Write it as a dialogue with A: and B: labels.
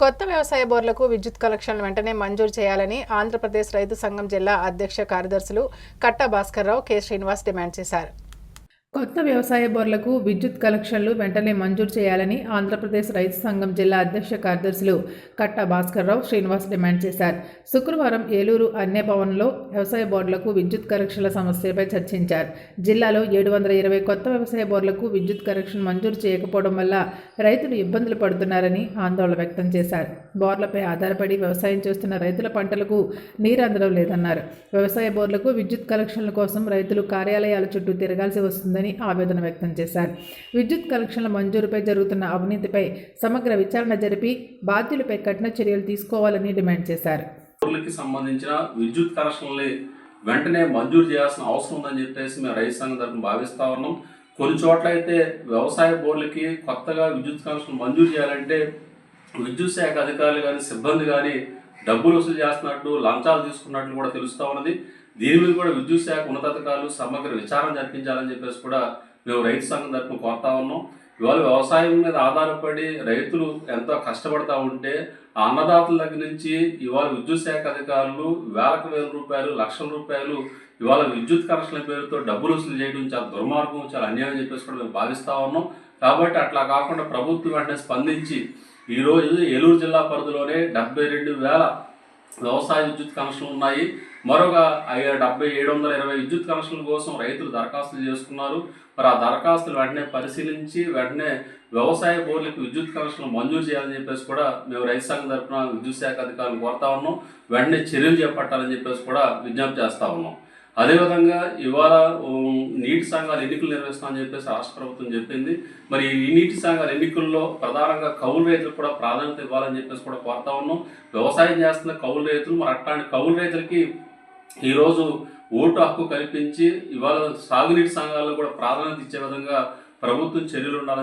A: కొత్త వ్యవసాయ బోర్లకు విద్యుత్ కనెక్షన్లు వెంటనే మంజూరు చేయాలని ఆంధ్రప్రదేశ్ రైతు సంఘం జిల్లా అధ్యక్ష కార్యదర్శులు కట్ట భాస్కర్రావు కె శ్రీనివాస్ డిమాండ్ చేశారు. కొత్త వ్యవసాయ బోర్లకు విద్యుత్ కనెక్షన్లు వెంటనే మంజూరు చేయాలని ఆంధ్రప్రదేశ్ రైతు సంఘం జిల్లా అధ్యక్ష కార్యదర్శులు కట్ట భాస్కర్రావు శ్రీనివాస్ డిమాండ్ చేశారు. శుక్రవారం ఏలూరు అన్నే భవన్లో వ్యవసాయ బోర్డులకు విద్యుత్ కనెక్షన్ల సమస్యపై చర్చించారు. జిల్లాలో ఏడు వందల ఇరవై కొత్త వ్యవసాయ బోర్డులకు విద్యుత్ కనెక్షన్ మంజూరు చేయకపోవడం వల్ల రైతులు ఇబ్బందులు పడుతున్నారని ఆందోళన వ్యక్తం చేశారు. బోర్లపై ఆధారపడి వ్యవసాయం చేస్తున్న రైతుల పంటలకు నీరు అందడం లేదన్నారు. వ్యవసాయ బోర్లకు విద్యుత్ కనెక్షన్ల కోసం రైతులు కార్యాలయాల చుట్టూ తిరగాల్సి వస్తుందని ఆవేదన వ్యక్తం చేశారు. విద్యుత్ కనెక్షన్ల మంజూరుపై జరుగుతున్న అవినీతిపై సమగ్ర విచారణ జరిపి బాధ్యులపై కఠిన చర్యలు తీసుకోవాలని డిమాండ్ చేశారు.
B: సంబంధించిన విద్యుత్ కనెక్షన్లు వెంటనే మంజూరు చేయాల్సిన అవసరం ఉందని చెప్పేసి మేము రైతు సంఘం తరఫున భావిస్తా ఉన్నాం. కొన్ని చోట్ల అయితే వ్యవసాయ బోర్డులకి కొత్తగా విద్యుత్ కనెక్షన్ మంజూరు చేయాలంటే విద్యుత్ శాఖ అధికారులు కానీ సిబ్బంది కానీ డబ్బులు వసూలు చేస్తున్నట్టు లంచాలు తీసుకున్నట్లు కూడా తెలుస్తూ ఉన్నది. దీని మీద కూడా విద్యుత్ శాఖ ఉన్నతాధికారులు సమగ్ర విచారణ జరిపించాలని చెప్పేసి కూడా మేము రైతు సంఘం తరఫున కోరుతా ఉన్నాం. ఇవాళ వ్యవసాయం మీద ఆధారపడి రైతులు ఎంతో కష్టపడతా ఉంటే ఆ అన్నదాతల దగ్గర నుంచి ఇవాళ విద్యుత్ శాఖ అధికారులు వేలకు వేల రూపాయలు లక్షల రూపాయలు ఇవాళ విద్యుత్ కనెక్షన్ల పేరుతో డబ్బులు వసూలు చేయడం చాలా దుర్మార్గం చాలా అన్యాయం అని చెప్పేసి కూడా మేము భావిస్తూ ఉన్నాం. కాబట్టి అట్లా కాకుండా ప్రభుత్వం వెంటనే స్పందించి ఈ రోజు ఏలూరు జిల్లా పరిధిలోనే డెబ్బై రెండు వేల వ్యవసాయ విద్యుత్ కనెక్షన్లు ఉన్నాయి. మరొక డెబ్బై ఏడు వందల ఇరవై విద్యుత్ కనెక్షన్ల కోసం రైతులు దరఖాస్తులు చేసుకున్నారు. మరి ఆ దరఖాస్తులు వెంటనే పరిశీలించి వెంటనే వ్యవసాయ బోర్డులకు విద్యుత్ కనెక్షన్లు మంజూరు చేయాలని చెప్పేసి కూడా మేము రైతు సంఘం తరఫున విద్యుత్ శాఖ అధికారులు కోరుతా ఉన్నాం. వెంటనే చర్యలు చేపట్టాలని చెప్పేసి కూడా విజ్ఞప్తి చేస్తా ఉన్నాం. అదేవిధంగా ఇవాళ నీటి సంఘాలు ఎన్నికలు నిర్వహిస్తామని చెప్పేసి రాష్ట్ర ప్రభుత్వం చెప్పింది. మరి ఈ నీటి సంఘాల ఎన్నికల్లో ప్రధానంగా కౌలు రైతులకు కూడా ప్రాధాన్యత ఇవ్వాలని చెప్పేసి కూడా కోరుతా ఉన్నాం. వ్యవసాయం చేస్తున్న కౌలు రైతులు మరి అట్లాంటి కౌలు రైతులకి ఈరోజు ఓటు హక్కు కల్పించి ఇవాళ సాగునీటి సంఘాలకు కూడా ప్రాధాన్యత ఇచ్చే విధంగా ప్రభుత్వం చర్యలు ఉండాలని